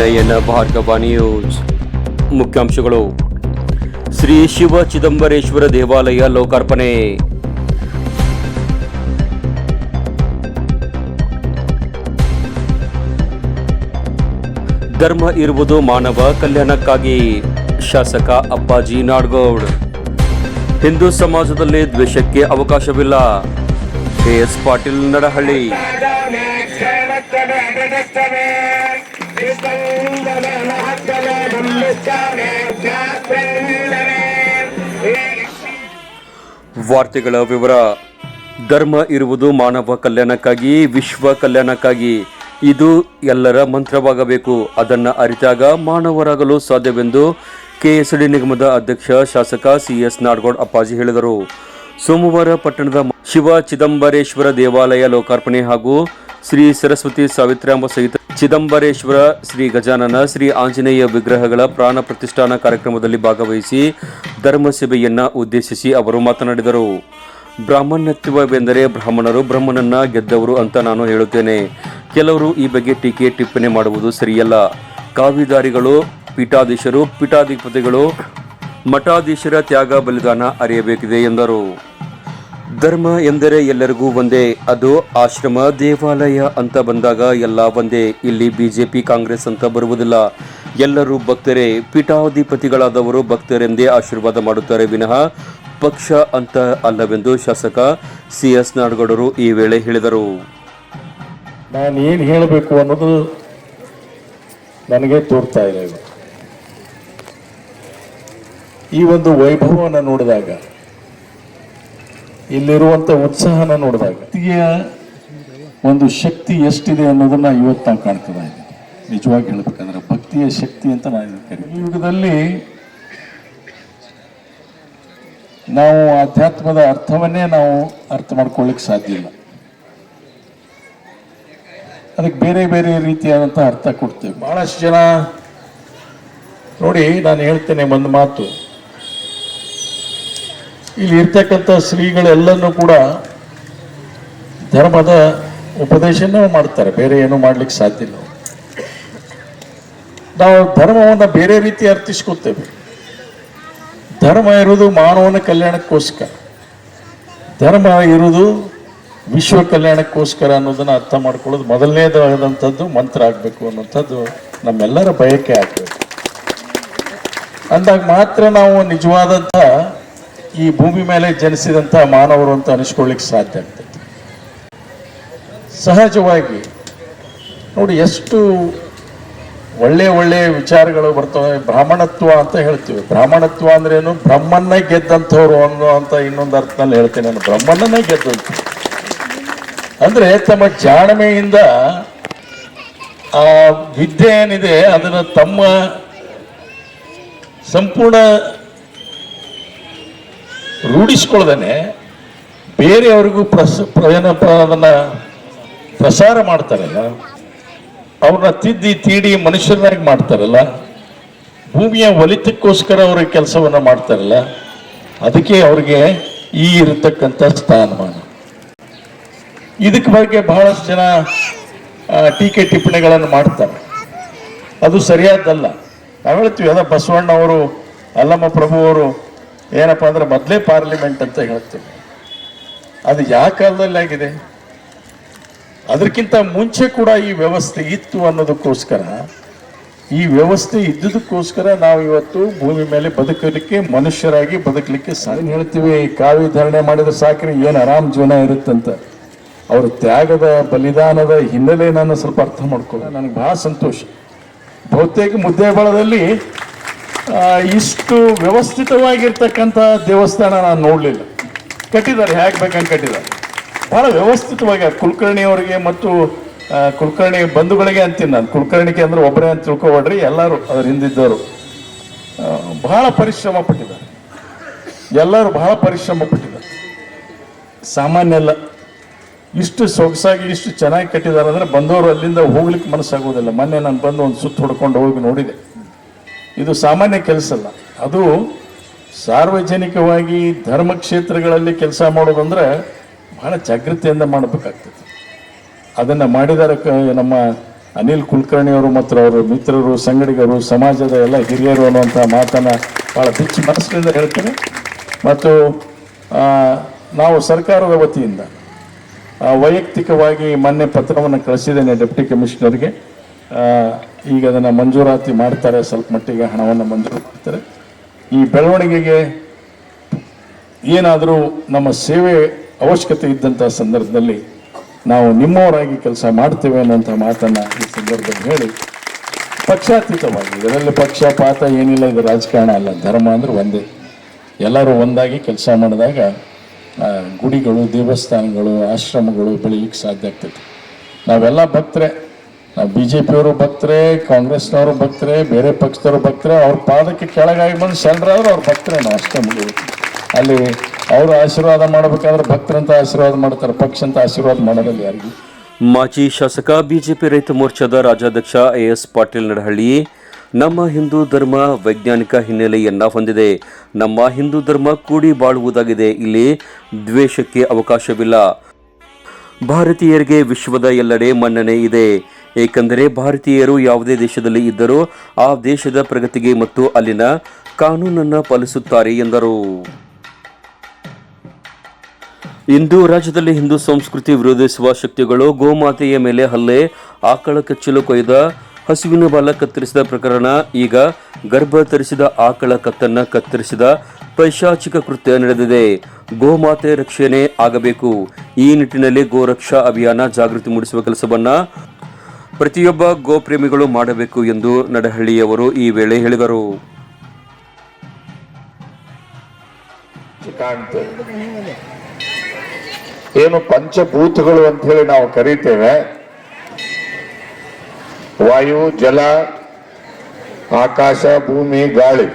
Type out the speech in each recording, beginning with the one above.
ನಯನ Bhargava news ಮುಖ್ಯಾಂಶಗಳು. ಶ್ರೀ ಶಿವ ಚಿದಂಬರೇಶ್ವರ ದೇವಾಲಯ ಲೋಕಾರ್ಪಣೆ. ಧರ್ಮ ಇರುವುದು ಮಾನವ ಕಲ್ಯಾಣಕ್ಕಾಗಿ. ಶಾಸಕ ಅಪ್ಪಾಜಿ ನಾಡ್ಗೌಡ್. ಹಿಂದೂ ಸಮಾಜದಲ್ಲಿ ದ್ವೇಷಕ್ಕೆ ಅವಕಾಶವಿಲ್ಲ. ಕೆಎಸ್ ಪಾಟೀಲ್ ನಡಹಳ್ಳಿ. ವಾರ್ತೆಗಳ ವಿವರ. ಧರ್ಮ ಇರುವುದು ಮಾನವ ಕಲ್ಯಾಣಕ್ಕಾಗಿ, ವಿಶ್ವ ಕಲ್ಯಾಣಕ್ಕಾಗಿ. ಇದು ಎಲ್ಲರ ಮಂತ್ರವಾಗಬೇಕು. ಅದನ್ನು ಅರಿತಾಗ ಮಾನವರಾಗಲು ಸಾಧ್ಯವೆಂದು ಕೆಎಸ್ಡಿ ನಿಗಮದ ಅಧ್ಯಕ್ಷ, ಶಾಸಕ ಸಿ ಎಸ್ ನಾಡಗೌಡ ಅಪ್ಪಾಜಿ ಹೇಳಿದರು. ಸೋಮವಾರ ಪಟ್ಟಣದ ಶಿವ ಚಿದಂಬರೇಶ್ವರ ದೇವಾಲಯ ಲೋಕಾರ್ಪಣೆ ಹಾಗೂ ಶ್ರೀ ಸರಸ್ವತಿ ಸಾವಿತ್ರಾಂಬ ಸಹಿತ ಚಿದಂಬರೇಶ್ವರ ಶ್ರೀ ಗಜಾನನ, ಶ್ರೀ ಆಂಜನೇಯ ವಿಗ್ರಹಗಳ ಪ್ರಾಣ ಪ್ರತಿಷ್ಠಾನ ಕಾರ್ಯಕ್ರಮದಲ್ಲಿ ಭಾಗವಹಿಸಿ ಧರ್ಮ ಸಭೆಯನ್ನ ಉದ್ದೇಶಿಸಿ ಅವರು ಮಾತನಾಡಿದರು. ಬ್ರಾಹ್ಮಣ್ಯತ್ವವೆಂದರೆ ಬ್ರಾಹ್ಮಣರು ಬ್ರಹ್ಮನನ್ನ ಗೆದ್ದವರು ಅಂತ ನಾನು ಹೇಳುತ್ತೇನೆ. ಕೆಲವರು ಈ ಬಗ್ಗೆ ಟೀಕೆ ಟಿಪ್ಪಣಿ ಮಾಡುವುದು ಸರಿಯಲ್ಲ. ಕಾವಿದಾರಿಗಳು, ಪೀಠಾಧೀಶರು, ಪೀಠಾಧಿಪತಿಗಳು, ಮಠಾಧೀಶರ ತ್ಯಾಗ ಬಲಿದಾನ ಅರಿಯಬೇಕಿದೆ ಎಂದರು. ಧರ್ಮ ಎಂದರೆ ಎಲ್ಲರಿಗೂ ಒಂದೇ, ಅದು ಆಶ್ರಮ, ದೇವಾಲಯ ಅಂತ ಬಂದಾಗ ಎಲ್ಲ ಒಂದೇ. ಇಲ್ಲಿ ಬಿಜೆಪಿ, ಕಾಂಗ್ರೆಸ್ ಅಂತ ಬರುವುದಿಲ್ಲ. ಎಲ್ಲರೂ ಭಕ್ತರೇ, ಪೀಠಾಧಿಪತಿಗಳಾದವರು ಭಕ್ತರೆಂದೇ ಆಶೀರ್ವಾದ ಮಾಡುತ್ತಾರೆ ವಿನಃ. ಪಕ್ಷ ಅಂತ ಅಲ್ಲವೆಂದು ಶಾಸಕ ಸಿ ಎಸ್ ನಾಡಗೌಡರು ಈ ವೇಳೆ ಹೇಳಿದರು. ನಾನು ಏನು ಹೇಳಬೇಕು ಅನ್ನೋದು ನನಗೆ ತೋರ್ತಾ ಇದೆ ಈ ಒಂದು ವೈಭವವನ್ನು ನೋಡಿದಾಗ ಇಲ್ಲಿರುವಂತ ಉತ್ಸಾಹನ ನೋಡಿದಾಗ ವ್ಯಕ್ತಿಯ ಒಂದು ಶಕ್ತಿ ಎಷ್ಟಿದೆ ಅನ್ನೋದನ್ನ ಇವತ್ತು ನಾವು ಕಾಣ್ತದೆ ನಿಜವಾಗಿ ಹೇಳ್ಬೇಕಂದ್ರೆ ಭಕ್ತಿಯ ಶಕ್ತಿ ಅಂತ ನಾನು ಈ ಯುಗದಲ್ಲಿ ನಾವು ಆಧ್ಯಾತ್ಮದ ಅರ್ಥವನ್ನೇ ನಾವು ಅರ್ಥ ಮಾಡ್ಕೊಳ್ಳಿಕ್ಕೆ ಸಾಧ್ಯ ಇಲ್ಲ. ಅದಕ್ಕೆ ಬೇರೆ ಬೇರೆ ರೀತಿಯಾದಂಥ ಅರ್ಥ ಕೊಡ್ತೇವೆ. ಬಹಳಷ್ಟು ಜನ ನೋಡಿ, ನಾನು ಹೇಳ್ತೇನೆ ಒಂದು ಮಾತು. ಇಲ್ಲಿ ಇರ್ತಕ್ಕಂಥ ಶ್ರೀಗಳೆಲ್ಲನೂ ಕೂಡ ಧರ್ಮದ ಉಪದೇಶನೂ ಮಾಡ್ತಾರೆ. ಬೇರೆ ಏನು ಮಾಡ್ಲಿಕ್ಕೆ ಸಾಧ್ಯ ಇಲ್ಲ. ನಾವು ಧರ್ಮವನ್ನು ಬೇರೆ ರೀತಿ ಅರ್ಥಿಸ್ಕೊತೇವೆ. ಧರ್ಮ ಇರುವುದು ಮಾನವನ ಕಲ್ಯಾಣಕ್ಕೋಸ್ಕರ. ಧರ್ಮ ಇರುವುದು ವಿಶ್ವ ಕಲ್ಯಾಣಕ್ಕೋಸ್ಕರ ಅನ್ನೋದನ್ನು ಅರ್ಥ ಮಾಡ್ಕೊಳ್ಳೋದು ಮೊದಲನೇದಾದಂಥದ್ದು ಮಂತ್ರ ಆಗಬೇಕು ಅನ್ನೋಂಥದ್ದು ನಮ್ಮೆಲ್ಲರ ಬಯಕೆ ಆಗಬೇಕು. ಅಂದಾಗ ಮಾತ್ರ ನಾವು ನಿಜವಾದಂಥ ಈ ಭೂಮಿ ಮೇಲೆ ಜನಿಸಿದಂಥ ಮಾನವರು ಅಂತ ಅನಿಸ್ಕೊಳ್ಳಿಕ್ಕೆ ಸಾಧ್ಯ ಆಗ್ತದೆ ಸಹಜವಾಗಿ ನೋಡಿ ಎಷ್ಟು ಒಳ್ಳೆ ಒಳ್ಳೆ ವಿಚಾರಗಳು ಬರ್ತವೆ. ಬ್ರಾಹ್ಮಣತ್ವ ಅಂತ ಹೇಳ್ತೀವಿ. ಬ್ರಾಹ್ಮಣತ್ವ ಅಂದ್ರೇನು ಬ್ರಹ್ಮನ್ನೇ ಗೆದ್ದಂಥವ್ರು ಅನ್ನೋ ಅಂತ ಇನ್ನೊಂದು ಅರ್ಥದಲ್ಲಿ ಹೇಳ್ತೀನಿ ನಾನು. ಬ್ರಹ್ಮನನ್ನೇ ಗೆದ್ದಂತ ಅಂದ್ರೆ ತಮ್ಮ ಜಾಣ್ಮೆಯಿಂದ ಆ ವಿದ್ಯೆ ಏನಿದೆ ಅದನ್ನು ತಮ್ಮ ಸಂಪೂರ್ಣ ರೂಢಿಸ್ಕೊಳ್ದೇನೆ ಬೇರೆಯವ್ರಿಗೂ ಪ್ರಸ, ಪ್ರ- ಏನಪ್ಪ ಅದನ್ನ ಪ್ರಸಾರ ಮಾಡ್ತಾರಲ್ಲ, ಅವ್ರನ್ನ ತಿದ್ದಿ, ತೀಡಿ ಮನುಷ್ಯರನ್ನಾಗಿ ಮಾಡ್ತಾರಲ್ಲ, ಭೂಮಿಯ ಒಲಿತಕ್ಕೋಸ್ಕರ ಅವ್ರ ಕೆಲಸವನ್ನ ಮಾಡ್ತಾರಲ್ಲ, ಅದಕ್ಕೆ ಅವ್ರಿಗೆ ಈ ಇರತಕ್ಕಂಥ ಸ್ಥಾನಮಾನ. ಇದಕ್ಕೆ ಬಗ್ಗೆ ಬಹಳಷ್ಟು ಜನ ಟೀಕೆ ಟಿಪ್ಪಣಿಗಳನ್ನು ಮಾಡ್ತಾರೆ. ಅದು ಸರಿಯಾದ್ದಲ್ಲ ನಾವು ಹೇಳ್ತೀವಿ, ಅದ ಬಸವಣ್ಣವರು, ಅಲ್ಲಮ್ಮ ಪ್ರಭು ಅವರು ಏನಪ್ಪ ಅಂದ್ರೆ ಮೊದಲೇ ಪಾರ್ಲಿಮೆಂಟ್ ಅಂತ ಹೇಳ್ತೀವಿ ಅದು ಯಾವ ಕಾಲದಲ್ಲಿ ಆಗಿದೆ? ಅದಕ್ಕಿಂತ ಮುಂಚೆ ಕೂಡ ಈ ವ್ಯವಸ್ಥೆ ಇತ್ತು ಅನ್ನೋದಕ್ಕೋಸ್ಕರ ಈ ವ್ಯವಸ್ಥೆ ಇದ್ದುದಕ್ಕೋಸ್ಕರ ನಾವು ಇವತ್ತು ಭೂಮಿ ಮೇಲೆ ಬದುಕಲಿಕ್ಕೆ ಮನುಷ್ಯರಾಗಿ ಬದುಕಲಿಕ್ಕೆ ಸಾಧ್ಯ ಹೇಳ್ತೀವಿ. ಕಾವಿ ಧರಣೆ ಮಾಡಿದ್ರೆ ಸಾಕಿನ ಏನು ಆರಾಮ್ ಜೀವನ ಇರುತ್ತಂತ. ಅವ್ರ ತ್ಯಾಗದ ಬಲಿದಾನದ ಹಿನ್ನೆಲೆ ನಾನು ಸ್ವಲ್ಪ ಅರ್ಥ ಮಾಡ್ಕೊಳ್ಳ ನನಗೆ ಬಹಳ ಸಂತೋಷ. ಬಹುತೇಕ ಮುದ್ದೇಬಳದಲ್ಲಿ ಆ, ಇಷ್ಟು ವ್ಯವಸ್ಥಿತವಾಗಿರ್ತಕ್ಕಂಥ ದೇವಸ್ಥಾನ ನಾನು ನೋಡಲಿಲ್ಲ. ಕಟ್ಟಿದ್ದಾರೆ, ಹೇಗೆ ಬೇಕಂಗೆ ಕಟ್ಟಿದ್ದಾರೆ. ಭಾಳ ವ್ಯವಸ್ಥಿತವಾಗಿ ಕುಲಕರ್ಣಿ ಅವರಿಗೆ ಮತ್ತು ಕುಲಕರ್ಣಿ ಬಂಧುಗಳಿಗೆ ಅಂತೀನಿ ನಾನು. ಕುಲಕರ್ಣಿಗೆ ಅಂದ್ರೆ ಒಬ್ಬರೇ ಅಂತ ತಿಳ್ಕೊಬೇಡ್ರಿ, ಎಲ್ಲರೂ ಅದ್ರ ಹಿಂದಿದ್ದವರು. ಬಹಳ ಪರಿಶ್ರಮ ಪಟ್ಟಿದ್ದಾರೆ. ಎಲ್ಲರೂ ಬಹಳ ಪರಿಶ್ರಮ ಪಟ್ಟಿದ್ದಾರೆ. ಸಾಮಾನ್ಯ ಅಲ್ಲ. ಇಷ್ಟು ಸೊಗಸಾಗಿ, ಇಷ್ಟು ಚೆನ್ನಾಗಿ ಕಟ್ಟಿದ್ದಾರೆ ಅಂದ್ರೆ ಬಂದವರು ಅಲ್ಲಿಂದ ಹೋಗ್ಲಿಕ್ಕೆ ಮನಸ್ಸಾಗೋದಿಲ್ಲ. ಮೊನ್ನೆ ನಾನು ಬಂದು ಒಂದು ಸುತ್ತು ಹೊಡ್ಕೊಂಡು ಹೋಗಿ ನೋಡಿದೆ. ಇದು ಸಾಮಾನ್ಯ ಕೆಲಸ ಅಲ್ಲ. ಅದು ಸಾರ್ವಜನಿಕವಾಗಿ ಧರ್ಮ ಕ್ಷೇತ್ರಗಳಲ್ಲಿ ಕೆಲಸ ಮಾಡೋದಂದ್ರೆ ಬಹಳ ಜಾಗೃತಿಯಿಂದ ಮಾಡಬೇಕಾಗ್ತದೆ. ಅದನ್ನು ಮಾಡಿದಾರ ನಮ್ಮ ಅನಿಲ್ ಕುಲಕರ್ಣಿಯವರು ಮತ್ತು ಅವರ ಮಿತ್ರರು, ಸಂಗಡಿಗರು, ಸಮಾಜದ ಎಲ್ಲ ಹಿರಿಯರು ಅನ್ನುವಂಥ ಮಾತನ್ನು ಭಾಳ ಹೆಚ್ಚು ಮನಸ್ಸಿನಿಂದ ಹೇಳ್ತೇನೆ. ಮತ್ತು ನಾವು ಸರ್ಕಾರದ ವತಿಯಿಂದ ವೈಯಕ್ತಿಕವಾಗಿ ಮೊನ್ನೆ ಪತ್ರವನ್ನು ಕಳಿಸಿದ್ದೇನೆ ಡೆಪ್ಟಿ ಕಮಿಷನರ್ಗೆ. ಈಗ ಅದನ್ನು ಮಂಜೂರಾತಿ ಮಾಡ್ತಾರೆ, ಸ್ವಲ್ಪ ಮಟ್ಟಿಗೆ ಹಣವನ್ನು ಮಂಜೂರು ಮಾಡ್ತಾರೆ. ಈ ಬೆಳವಣಿಗೆಗೆ ಏನಾದರೂ ನಮ್ಮ ಸೇವೆ ಅವಶ್ಯಕತೆ ಇದ್ದಂಥ ಸಂದರ್ಭದಲ್ಲಿ ನಾವು ನಿಮ್ಮವರಾಗಿ ಕೆಲಸ ಮಾಡ್ತೇವೆ ಅನ್ನೋಂಥ ಮಾತನ್ನು ಈ ಸಂದರ್ಭದಲ್ಲಿ ಹೇಳಿ, ಪಕ್ಷಾತೀತವಾಗಿ, ಇದರಲ್ಲಿ ಪಕ್ಷಪಾತ ಏನಿಲ್ಲ, ಇದು ರಾಜಕಾರಣ ಅಲ್ಲ, ಧರ್ಮ ಅಂದರೆ ಒಂದೇ. ಎಲ್ಲರೂ ಒಂದಾಗಿ ಕೆಲಸ ಮಾಡಿದಾಗ ಗುಡಿಗಳು, ದೇವಸ್ಥಾನಗಳು, ಆಶ್ರಮಗಳು ಬೆಳೀಲಿಕ್ಕೆ ಸಾಧ್ಯ ಆಗ್ತೈತಿ ನಾವೆಲ್ಲ ಭಕ್ತರೆ ಬಿ ಜೆ ಪಿಯವರು ಭಕ್ತರೆ, ಕಾಂಗ್ರೆಸ್ನವರು ಭಕ್ತರೆ, ಬೇರೆ ಪಕ್ಷದವರು ಭಕ್ತರೆ, ಅವ್ರ ಪಾದಕ್ಕೆ ಕೆಳಗಾಗಿ ಬಂದು ಶರಣರಾದ್ರೆ ಅವ್ರ ಭಕ್ತರೆ ನಾವು ಅಷ್ಟೇ ಮುಗಿಬೇಕು ಅಲ್ಲಿ ಅವರು ಆಶೀರ್ವಾದ ಮಾಡಬೇಕಾದ್ರೆ ಭಕ್ತರಂತ ಆಶೀರ್ವಾದ ಮಾಡ್ತಾರೆ ಪಕ್ಷ ಅಂತ ಆಶೀರ್ವಾದ ಮಾಡೋದಿಲ್ಲ ಯಾರಿಗೂ. ಮಾಜಿ ಶಾಸಕ ಬಿಜೆಪಿ ರೈತ ಮೋರ್ಚಾದ ರಾಜ್ಯಾಧ್ಯಕ್ಷ ಎ ಎಸ್ ಪಾಟೀಲ್ ನಡಹಳ್ಳಿ, ನಮ್ಮ ಹಿಂದೂ ಧರ್ಮ ವೈಜ್ಞಾನಿಕ ಹಿನ್ನೆಲೆಯನ್ನ ಹೊಂದಿದೆ. ನಮ್ಮ ಹಿಂದೂ ಧರ್ಮ ಕೂಡಿ ಬಾಳುವುದಾಗಿದೆ, ಇಲ್ಲಿ ದ್ವೇಷಕ್ಕೆ ಅವಕಾಶವಿಲ್ಲ. ಭಾರತೀಯರಿಗೆ ವಿಶ್ವದ ಎಲ್ಲೆಡೆ ಮನ್ನಣೆ ಇದೆ. ಏಕೆಂದರೆ ಭಾರತೀಯರು ಯಾವುದೇ ದೇಶದಲ್ಲಿ ಇದ್ದರೂ ಆ ದೇಶದ ಪ್ರಗತಿಗೆ ಮತ್ತು ಅಲ್ಲಿನ ಕಾನೂನನ್ನು ಪಾಲಿಸುತ್ತಾರೆ ಎಂದರು. ಇಂದು ರಾಜ್ಯದಲ್ಲಿ ಹಿಂದೂ ಸಂಸ್ಕೃತಿ ವಿರೋಧಿಸುವ ಶಕ್ತಿಗಳು ಗೋಮಾತೆಯ ಮೇಲೆ ಹಲ್ಲೆ, ಆಕಳ ಕಚ್ಚಲು ಕೊಯ್ದ, ಹಸುವಿನ ಬಾಲ ಕತ್ತರಿಸಿದ ಪ್ರಕರಣ, ಈಗ ಗರ್ಭ ತರಿಸಿದ ಆಕಳ ಕತ್ತನ್ನ ಕತ್ತರಿಸಿದ ಪೈಶಾಚಿಕ ಕೃತ್ಯ ನಡೆದಿದೆ. ಗೋಮಾತೆ ರಕ್ಷಣೆ ಆಗಬೇಕು. ಈ ನಿಟ್ಟಿನಲ್ಲಿ ಗೋರಕ್ಷಾ ಅಭಿಯಾನ ಜಾಗೃತಿ ಮೂಡಿಸುವ ಕೆಲಸವನ್ನ ಪ್ರತಿಯೊಬ್ಬ ಗೋಪ್ರೇಮಿಗಳು ಮಾಡಬೇಕು ಎಂದು ನಡಹಳ್ಳಿಯವರು ಈ ವೇಳೆ ಹೇಳಿದರು. ಏನು ಪಂಚಭೂತಗಳು ಅಂತ ಹೇಳಿ ನಾವು ಕರೀತೇವೆ. ವಾಯು, ಜಲ, ಆಕಾಶ, ಭೂಮಿ, ಗಾಳಿ.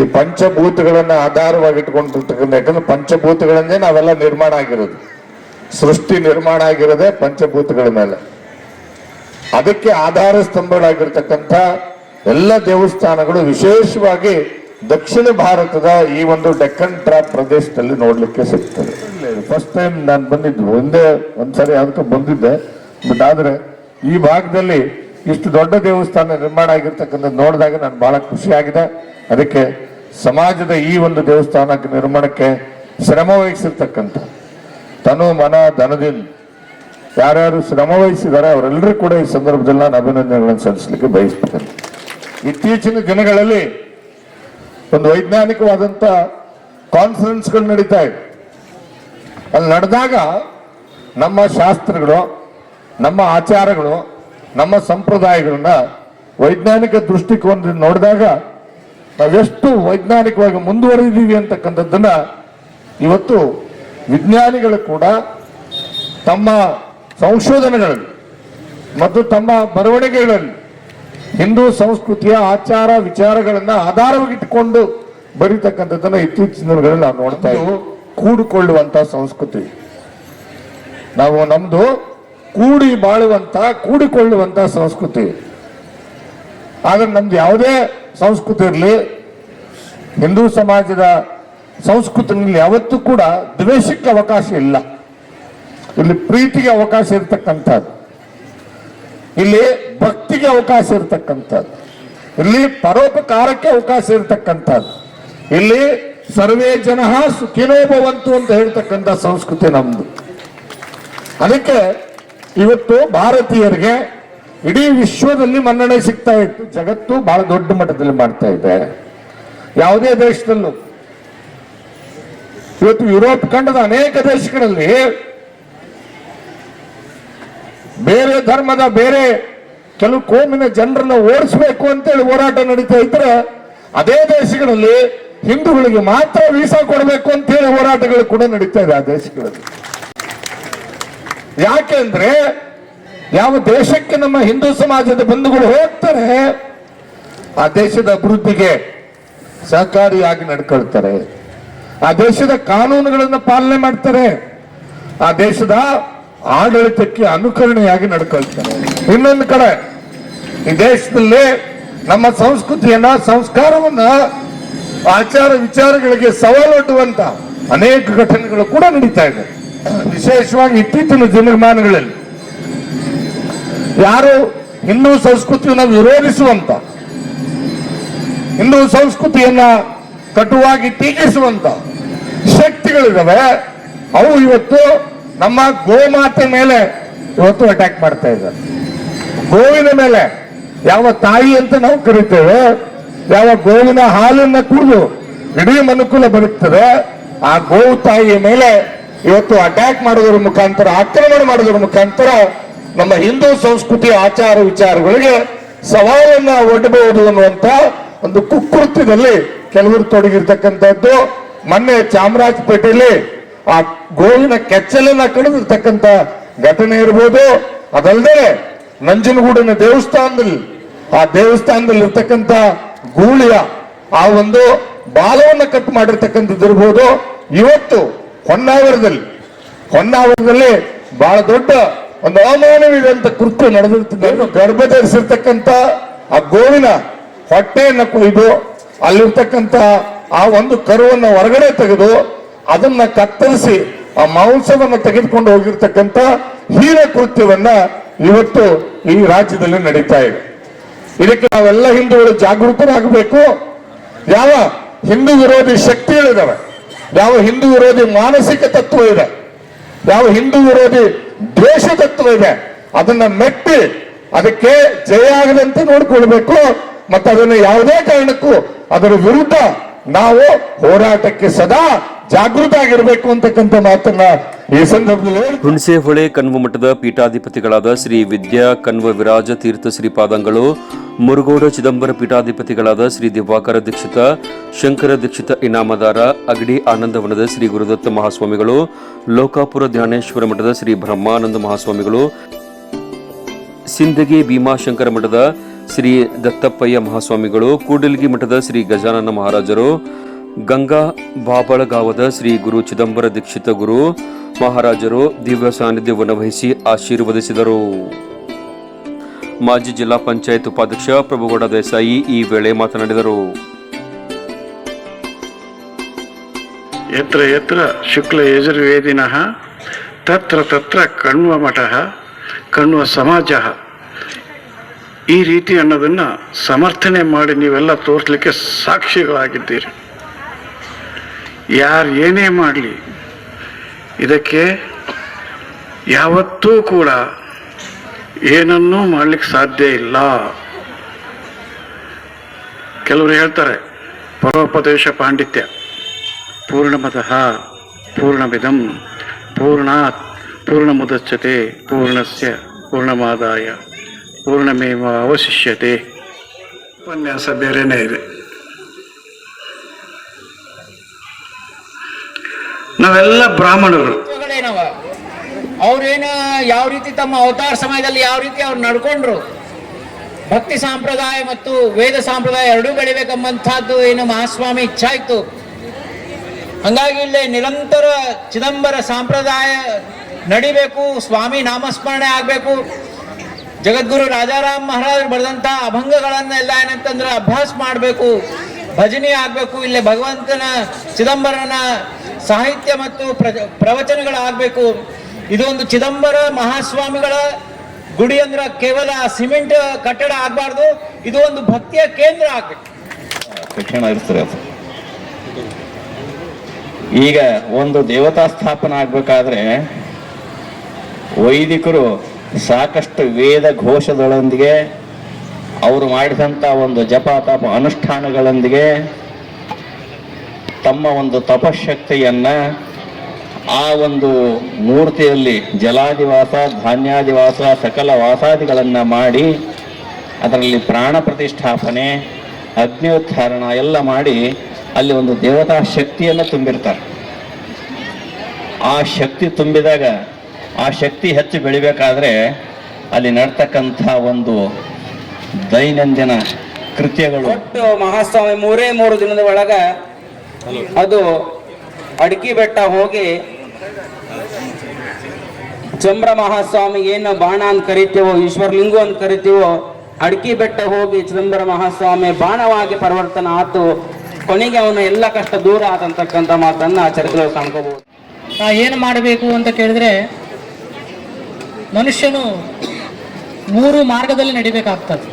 ಈ ಪಂಚಭೂತಗಳನ್ನ ಆಧಾರವಾಗಿ ಯಾಕಂದ್ರೆ ಪಂಚಭೂತಗಳನ್ನೇ ನಾವೆಲ್ಲ ನಿರ್ಮಾಣ ಆಗಿರೋದು. ಸೃಷ್ಟಿ ನಿರ್ಮಾಣ ಆಗಿರೋದೇ ಪಂಚಭೂತಗಳ ಮೇಲೆ. ಅದಕ್ಕೆ ಆಧಾರ ಸ್ತಂಭಗಳಾಗಿರ್ತಕ್ಕಂಥ ಎಲ್ಲ ದೇವಸ್ಥಾನಗಳು ವಿಶೇಷವಾಗಿ ದಕ್ಷಿಣ ಭಾರತದ ಈ ಒಂದು ಡೆಕ್ಕನ್ ಟ್ರಾಪ್ ಪ್ರದೇಶದಲ್ಲಿ ನೋಡ್ಲಿಕ್ಕೆ ಸಿಗ್ತದೆ. ಫಸ್ಟ್ ಟೈಮ್ ನಾನು ಬಂದಿದ್ದು, ಒಂದೇ ಒಂದ್ಸರಿ ಅದಕ್ಕೆ ಬಂದಿದ್ದೆ. ಬಟ್ ಆದ್ರೆ ಈ ಭಾಗದಲ್ಲಿ ಇಷ್ಟು ದೊಡ್ಡ ದೇವಸ್ಥಾನ ನಿರ್ಮಾಣ ಆಗಿರ್ತಕ್ಕಂಥ ನೋಡಿದಾಗ ನಾನು ಬಹಳ ಖುಷಿಯಾಗಿದೆ. ಅದಕ್ಕೆ ಸಮಾಜದ ಈ ಒಂದು ದೇವಸ್ಥಾನಕ್ಕೆ ನಿರ್ಮಾಣಕ್ಕೆ ಶ್ರಮ ವಹಿಸಿರ್ತಕ್ಕಂಥ ತನು ಮನ ಧನದಿಂದ ಯಾರ್ಯಾರು ಶ್ರಮ ವಹಿಸಿದ್ದಾರೆ ಅವರೆಲ್ಲರೂ ಕೂಡ ಈ ಸಂದರ್ಭದಲ್ಲಿ ನಾನು ಅಭಿನಂದನೆಗಳನ್ನು ಸಲ್ಲಿಸಲಿಕ್ಕೆ ಬಯಸ್ತೇನೆ ಇತ್ತೀಚಿನ ದಿನಗಳಲ್ಲಿ ಒಂದು ವೈಜ್ಞಾನಿಕವಾದಂತ ಕಾನ್ಫರೆನ್ಸ್ಗಳು ನಡೀತಾ ಇದೆ. ಅಲ್ಲಿ ನಡೆದಾಗ ನಮ್ಮ ಶಾಸ್ತ್ರಗಳು, ನಮ್ಮ ಆಚಾರಗಳು, ನಮ್ಮ ಸಂಪ್ರದಾಯಗಳನ್ನ ವೈಜ್ಞಾನಿಕ ದೃಷ್ಟಿಕೋನದಿಂದ ನೋಡಿದಾಗ ನಾವೆಷ್ಟು ವೈಜ್ಞಾನಿಕವಾಗಿ ಮುಂದುವರೆದಿದ್ದೀವಿ ಅಂತಕ್ಕಂಥದ್ದನ್ನ ಇವತ್ತು ವಿಜ್ಞಾನಿಗಳು ಕೂಡ ತಮ್ಮ ಸಂಶೋಧನೆಗಳಲ್ಲಿ ಮತ್ತು ತಮ್ಮ ಬರವಣಿಗೆಗಳಲ್ಲಿ ಹಿಂದೂ ಸಂಸ್ಕೃತಿಯ ಆಚಾರ ವಿಚಾರಗಳನ್ನ ಆಧಾರವಾಗಿಟ್ಟುಕೊಂಡು ಬರೀತಕ್ಕಂಥದ್ದನ್ನು ಇತ್ತೀಚಿನ ದಿನಗಳಲ್ಲಿ ನಾವು ನೋಡ್ತಾ ಇದ್ದೀವಿ. ಕೂಡಿಕೊಳ್ಳುವಂತ ಸಂಸ್ಕೃತಿ. ನಾವು ನಮ್ದು ಕೂಡಿ ಬಾಳುವಂತ ಕೂಡಿಕೊಳ್ಳುವಂತ ಸಂಸ್ಕೃತಿ. ಆದ್ರೆ ನಮ್ದು ಯಾವುದೇ ಸಂಸ್ಕೃತಿ ಇರಲಿ ಹಿಂದೂ ಸಮಾಜದ ಸಂಸ್ಕೃತಿನಲ್ಲಿ ಯಾವತ್ತೂ ಕೂಡ ದ್ವೇಷಕ್ಕೆ ಅವಕಾಶ ಇಲ್ಲ. ಇಲ್ಲಿ ಪ್ರೀತಿಗೆ ಅವಕಾಶ ಇರತಕ್ಕಂಥದ್ದು. ಇಲ್ಲಿ ಭಕ್ತಿಗೆ ಅವಕಾಶ ಇರತಕ್ಕಂಥದ್ದು. ಇಲ್ಲಿ ಪರೋಪಕಾರಕ್ಕೆ ಅವಕಾಶ ಇರತಕ್ಕಂಥದ್ದು. ಇಲ್ಲಿ ಸರ್ವೇ ಜನ ಸುಖಿನೋಭವಂತು ಅಂತ ಹೇಳ್ತಕ್ಕಂಥ ಸಂಸ್ಕೃತಿ ನಮ್ದು. ಅದಕ್ಕೆ ಇವತ್ತು ಭಾರತೀಯರಿಗೆ ಇಡೀ ವಿಶ್ವದಲ್ಲಿ ಮನ್ನಣೆ ಸಿಗ್ತಾ ಇತ್ತು. ಜಗತ್ತು ಬಹಳ ದೊಡ್ಡ ಮಟ್ಟದಲ್ಲಿ ಮಾಡ್ತಾ ಇದೆ. ಯಾವುದೇ ದೇಶದಲ್ಲೂ. ಇವತ್ತು ಯುರೋಪ್ ಖಂಡದ ಅನೇಕ ದೇಶಗಳಲ್ಲಿ ಬೇರೆ ಧರ್ಮದ ಬೇರೆ ಕೆಲವು ಕೋಮಿನ ಜನರನ್ನ ಓಡಿಸ್ಬೇಕು ಅಂತೇಳಿ ಹೋರಾಟ ನಡೀತಾ ಇದ್ರೆ ಅದೇ ದೇಶಗಳಲ್ಲಿ ಹಿಂದೂಗಳಿಗೆ ಮಾತ್ರ ವೀಸಾ ಕೊಡಬೇಕು ಅಂತ ಹೇಳಿ ಹೋರಾಟಗಳು ಕೂಡ ನಡೀತಾ ಇದೆ ಆ ದೇಶಗಳಲ್ಲಿ. ಯಾಕೆಂದ್ರೆ ಯಾವ ದೇಶಕ್ಕೆ ನಮ್ಮ ಹಿಂದೂ ಸಮಾಜದ ಬಂಧುಗಳು ಹೋಗ್ತಾರೆ, ಆ ದೇಶದ ಅಭಿವೃದ್ಧಿಗೆ ಸಹಕಾರಿಯಾಗಿ ನಡ್ಕೊಳ್ತಾರೆ. ಆ ದೇಶದ ಕಾನೂನುಗಳನ್ನು ಪಾಲನೆ ಮಾಡ್ತಾರೆ. ಆ ದೇಶದ ಆಡಳಿತಕ್ಕೆ ಅನುಕರಣೆಯಾಗಿ ನಡ್ಕೊಳ್ತಾರೆ. ಇನ್ನೊಂದು ಕಡೆ, ಈ ದೇಶದಲ್ಲಿ ನಮ್ಮ ಸಂಸ್ಕೃತಿಯನ್ನ, ಸಂಸ್ಕಾರವನ್ನ, ಆಚಾರ ವಿಚಾರಗಳಿಗೆ ಸವಾಲೊಡ್ಡುವಂತ ಅನೇಕ ಘಟನೆಗಳು ಕೂಡ ನಡೀತಾ ಇದೆ. ವಿಶೇಷವಾಗಿ ಇತ್ತೀಚಿನ ದಿನಮಾನಗಳಲ್ಲಿ. ಯಾರು ಹಿಂದೂ ಸಂಸ್ಕೃತಿಯನ್ನು ವಿರೋಧಿಸುವಂತ, ಹಿಂದೂ ಸಂಸ್ಕೃತಿಯನ್ನ ಕಟುವಾಗಿ ಟೀಕಿಸುವಂತ ಶಕ್ತಿಗಳಿದಾವೆ ಅವು ಇವತ್ತು ನಮ್ಮ ಗೋಮಾತೆ ಮೇಲೆ ಇವತ್ತು ಅಟ್ಯಾಕ್ ಮಾಡ್ತಾ ಇದ್ದಾರೆ. ಗೋವಿನ ಮೇಲೆ ಯಾವ ತಾಯಿ ಅಂತ ನಾವು ಕರಿತೇವೆ, ಯಾವ ಗೋವಿನ ಹಾಲನ್ನ ಕುಡಿದು ಇಡೀ ಮನುಕುಲ ಬರುತ್ತದೆ ಆ ಗೋವು ತಾಯಿಯ ಮೇಲೆ ಇವತ್ತು ಅಟ್ಯಾಕ್ ಮಾಡೋದ್ರ ಮುಖಾಂತರ, ಆಕ್ರಮಣ ಮಾಡೋದ್ರ ಮುಖಾಂತರ ನಮ್ಮ ಹಿಂದೂ ಸಂಸ್ಕೃತಿ ಆಚಾರ ವಿಚಾರಗಳಿಗೆ ಸವಾಲನ್ನ ಒಡ್ಡಬಹುದು ಅನ್ನುವಂತ ಒಂದು ಕುಕೃತ್ಯದಲ್ಲಿ ಕೆಲವರು ತೊಡಗಿರ್ತಕ್ಕಂಥದ್ದು. ಮೊನ್ನೆ ಚಾಮರಾಜಪೇಟೆಯಲ್ಲಿ ಆ ಗೋವಿನ ಕೆಚ್ಚಲನ್ನ ಕಡಿದಿರ್ತಕ್ಕಂಥ ಘಟನೆ ಇರ್ಬೋದು. ಅದಲ್ಲದೆ ನಂಜನಗೂಡಿನ ದೇವಸ್ಥಾನದಲ್ಲಿ, ಆ ದೇವಸ್ಥಾನದಲ್ಲಿ ಇರ್ತಕ್ಕಂಥ ಗೂಳಿಯ ಆ ಒಂದು ಬಾಲವನ್ನ ಕಟ್ ಮಾಡಿರ್ತಕ್ಕಂಥದ್ದು ಇರ್ಬೋದು. ಇವತ್ತು ಹೊನ್ನಾವರದಲ್ಲಿ ಹೊನ್ನಾವರದಲ್ಲಿ ಬಹಳ ದೊಡ್ಡ ಒಂದು ಅವಮಾನವಿದಂತ ಕೃತ್ಯ ನಡೆದಿರ್ತದೆ ಗರ್ಭ ಧರಿಸಿರ್ತಕ್ಕಂಥ ಆ ಗೋವಿನ ಹೊಟ್ಟೆಯನ್ನು ಕೊಯ್ದು ಅಲ್ಲಿರ್ತಕ್ಕಂಥ ಆ ಒಂದು ಕರುವನ್ನ ಹೊರಗಡೆ ತೆಗೆದು ಅದನ್ನ ಕತ್ತರಿಸಿ ಆ ಮಾಂಸವನ್ನು ತೆಗೆದುಕೊಂಡು ಹೋಗಿರ್ತಕ್ಕಂಥ ಹೀರ ಕೃತ್ಯವನ್ನ ಇವತ್ತು ಈ ರಾಜ್ಯದಲ್ಲಿ ನಡೀತಾ ಇದೆ. ಇದಕ್ಕೆ ನಾವೆಲ್ಲ ಹಿಂದೂಗಳು ಜಾಗೃತರಾಗಬೇಕು ಯಾವ ಹಿಂದೂ ವಿರೋಧಿ ಶಕ್ತಿಗಳಿದಾವೆ ಯಾವ ಹಿಂದೂ ವಿರೋಧಿ ಮಾನಸಿಕ ತತ್ವ ಇದೆ, ಯಾವ ಹಿಂದೂ ವಿರೋಧಿ ದ್ವೇಷ ತತ್ವ ಇದೆ, ಅದನ್ನ ಮೆಟ್ಟಿ ಅದಕ್ಕೆ ಜಯ ಆಗದಂತೆ ನೋಡಿಕೊಳ್ಬೇಕು. ಮತ್ತೆ ಅದನ್ನು ಯಾವುದೇ ಕಾರಣಕ್ಕೂ ಅದರ ವಿರುದ್ಧ ನಾವು ಹೋರಾಟಕ್ಕೆ ಸದಾ ಜಾಗೃತ ಆಗಿರಬೇಕು ಅಂತಕ್ಕಂಥ ಮಾತನ್ನ ಈ ಸಂದರ್ಭದಲ್ಲಿ ಹುಣಸೆ ಹೊಳೆ ಕಣ್ವ ಮಠದ ಪೀಠಾಧಿಪತಿಗಳಾದ ಶ್ರೀ ವಿದ್ಯಾ ಕಣ್ವ ವಿರಾಜ ತೀರ್ಥ ಶ್ರೀಪಾದಂಗಳು, ಮುರುಗೋಡ ಚಿದಂಬರ ಪೀಠಾಧಿಪತಿಗಳಾದ ಶ್ರೀ ದಿವಾಕರ ದೀಕ್ಷಿತ, ಶಂಕರ ದೀಕ್ಷಿತ ಇನಾಮದಾರ, ಅಗಡಿ ಆನಂದವನದ ಶ್ರೀ ಗುರುದತ್ತ ಮಹಾಸ್ವಾಮಿಗಳು, ಲೋಕಾಪುರ ಧ್ಯಾನೇಶ್ವರ ಮಠದ ಶ್ರೀ ಬ್ರಹ್ಮಾನಂದ ಮಹಾಸ್ವಾಮಿಗಳು, ಸಿಂದಗಿ ಭೀಮಾಶಂಕರ ಮಠದ ಶ್ರೀ ದತ್ತಪ್ಪಯ್ಯ ಮಹಾಸ್ವಾಮಿಗಳು, ಕೂಡಲ್ಗಿ ಮಠದ ಶ್ರೀ ಗಜಾನನ ಮಹಾರಾಜರು ಗಂಗಾ ಬಾಬಳಗಾವದ ಶ್ರೀ ಗುರು ಚಿದಂಬರ ದೀಕ್ಷಿತ ಗುರು ಮಹಾರಾಜರು ದಿವ್ಯ ಸಾನ್ನಿಧ್ಯವನ್ನು ವಹಿಸಿ ಆಶೀರ್ವದಿಸಿದರು. ಮಾಜಿ ಜಿಲ್ಲಾ ಪಂಚಾಯತ್ ಉಪಾಧ್ಯಕ್ಷ ಪ್ರಭುಗೌಡ ದೇಸಾಯಿ ಈ ವೇಳೆ ಮಾತನಾಡಿದರು. ಯತ್ರ ಯತ್ರ ಶುಕ್ಲ ಯಜುರ್ವೇದಿನಃ, ತತ್ರ ತತ್ರ ಕಣ್ವ ಮಠಃ, ಕಣ್ವ ಸಮಾಜ. ಈ ರೀತಿ ಅನ್ನೋದನ್ನು ಸಮರ್ಥನೆ ಮಾಡಿ ನೀವೆಲ್ಲ ತೋರಿಸ್ಲಿಕ್ಕೆ ಸಾಕ್ಷಿಗಳಾಗಿದ್ದೀರಿ. ಯಾರು ಏನೇ ಮಾಡಲಿ, ಇದಕ್ಕೆ ಯಾವತ್ತೂ ಕೂಡ ಏನನ್ನೂ ಮಾಡಲಿಕ್ಕೆ ಸಾಧ್ಯ ಇಲ್ಲ. ಕೆಲವರು ಹೇಳ್ತಾರೆ, ಪರೋಪದೇಶ ಪಾಂಡಿತ್ಯ ಪೂರ್ಣಮತಃ ಪೂರ್ಣಮಿದಂ, ಪೂರ್ಣಾತ್, ಪೂರ್ಣಮುದಚ್ಯತೆ, ಪೂರ್ಣಸ್ಯ, ಪೂರ್ಣಮಾದಾಯ ಪೂರ್ಣಮೇವ ಅವಶಿಷ್ಯತೆ ಉಪನ್ಯಾಸ ಬೇರೆನೇ ಇದೆ. ನಾವೆಲ್ಲ ಬ್ರಾಹ್ಮಣರು. ಅವ್ರೇನು ಯಾವ ರೀತಿ ತಮ್ಮ ಅವತಾರ ಸಮಯದಲ್ಲಿ ಯಾವ ರೀತಿ ಅವ್ರು ನಡ್ಕೊಂಡ್ರು? ಭಕ್ತಿ ಸಂಪ್ರದಾಯ ಮತ್ತು ವೇದ ಸಂಪ್ರದಾಯ ಎರಡೂ ಬೆಳಿಬೇಕಂಬಂತಹದ್ದು ಏನು ಮಹಾಸ್ವಾಮಿ ಇಚ್ಛಾ ಹಂಗಾಗಿ ಇಲ್ಲಿ ನಿರಂತರ ಚಿದಂಬರ ಸಂಪ್ರದಾಯ ನಡಿಬೇಕು, ಸ್ವಾಮಿ ನಾಮಸ್ಮರಣೆ ಆಗಬೇಕು. ಜಗದ್ಗುರು ರಾಜಾರಾಮ್ ಮಹಾರಾಜರು ಬರೆದಂಥ ಅಭಂಗಗಳನ್ನೆಲ್ಲ ಏನಂತಂದ್ರೆ ಅಭ್ಯಾಸ ಮಾಡಬೇಕು, ಭಜನೆ ಆಗಬೇಕು. ಇಲ್ಲಿ ಭಗವಂತನ ಚಿದಂಬರನ ಸಾಹಿತ್ಯ ಮತ್ತು ಪ್ರವಚನಗಳಾಗಬೇಕು. ಇದೊಂದು ಚಿದಂಬರ ಮಹಾಸ್ವಾಮಿಗಳ ಗುಡಿ ಅಂದ್ರೆ ಕೇವಲ ಸಿಮೆಂಟ್ ಕಟ್ಟಡ ಆಗಬಾರ್ದು, ಇದು ಒಂದು ಭಕ್ತಿಯ ಕೇಂದ್ರ ಆಗಬೇಕು. ಅದು. ಈಗ ಒಂದು ದೇವತಾ ಸ್ಥಾಪನೆ ಆಗ್ಬೇಕಾದ್ರೆ ವೈದಿಕರು ಸಾಕಷ್ಟು ವೇದ ಘೋಷಗಳೊಂದಿಗೆ, ಅವರು ಮಾಡಿದಂಥ ಒಂದು ಜಪ ತಪ ಅನುಷ್ಠಾನಗಳೊಂದಿಗೆ ತಮ್ಮ ಒಂದು ತಪಶಕ್ತಿಯನ್ನ ಆ ಒಂದು ಮೂರ್ತಿಯಲ್ಲಿ ಜಲಾದಿವಾಸ, ಧಾನ್ಯಾದಿವಾಸ, ಸಕಲ ವಾಸಾದಿಗಳನ್ನು ಮಾಡಿ ಅದರಲ್ಲಿ ಪ್ರಾಣ ಪ್ರತಿಷ್ಠಾಪನೆ ಅಗ್ನಿೋದ್ಧಾರಣ ಎಲ್ಲ ಮಾಡಿ ಅಲ್ಲಿ ಒಂದು ದೇವತಾ ಶಕ್ತಿಯನ್ನು ತುಂಬಿರ್ತಾರೆ. ಆ ಶಕ್ತಿ ತುಂಬಿದಾಗ ಆ ಶಕ್ತಿ ಹೆಚ್ಚು ಬೆಳಿಬೇಕಾದ್ರೆ ಅಲ್ಲಿ ನಡ್ತಕ್ಕಂಥ ಒಂದು ದೈನಂದಿನ ಕೃತ್ಯಗಳು. ಒಟ್ಟು ಮಹಾಸ್ವಾಮಿ ಮೂರೇ ಮೂರು ದಿನದ ಒಳಗ ಅದು ಅಡಕಿ ಬೆಟ್ಟ ಹೋಗಿ ಚಂದ್ರ ಮಹಾಸ್ವಾಮಿ ಏನು ಬಾಣ ಅಂತ ಕರಿತೀವೋ ಈಶ್ವರಲಿಂಗು ಅಂತ ಕರಿತೀವೋ ಅಡಕಿ ಬೆಟ್ಟ ಹೋಗಿ ಚಿದಂಬರ ಮಹಾಸ್ವಾಮಿ ಬಾಣವಾಗಿ ಪರಿವರ್ತನ ಆತು. ಕೊನೆಗೆ ಅವನ ಎಲ್ಲ ಕಷ್ಟ ದೂರ ಆತಂತಕ್ಕಂಥ ಮಾತನ್ನ ಚರಿತ್ರೆ ಕಾಣ್ಕೋಬಹುದು ನಾ ಏನು ಮಾಡಬೇಕು ಅಂತ ಕೇಳಿದ್ರೆ ಮನುಷ್ಯನು ಮೂರು ಮಾರ್ಗದಲ್ಲಿ ನಡಿಬೇಕಾಗ್ತದೆ.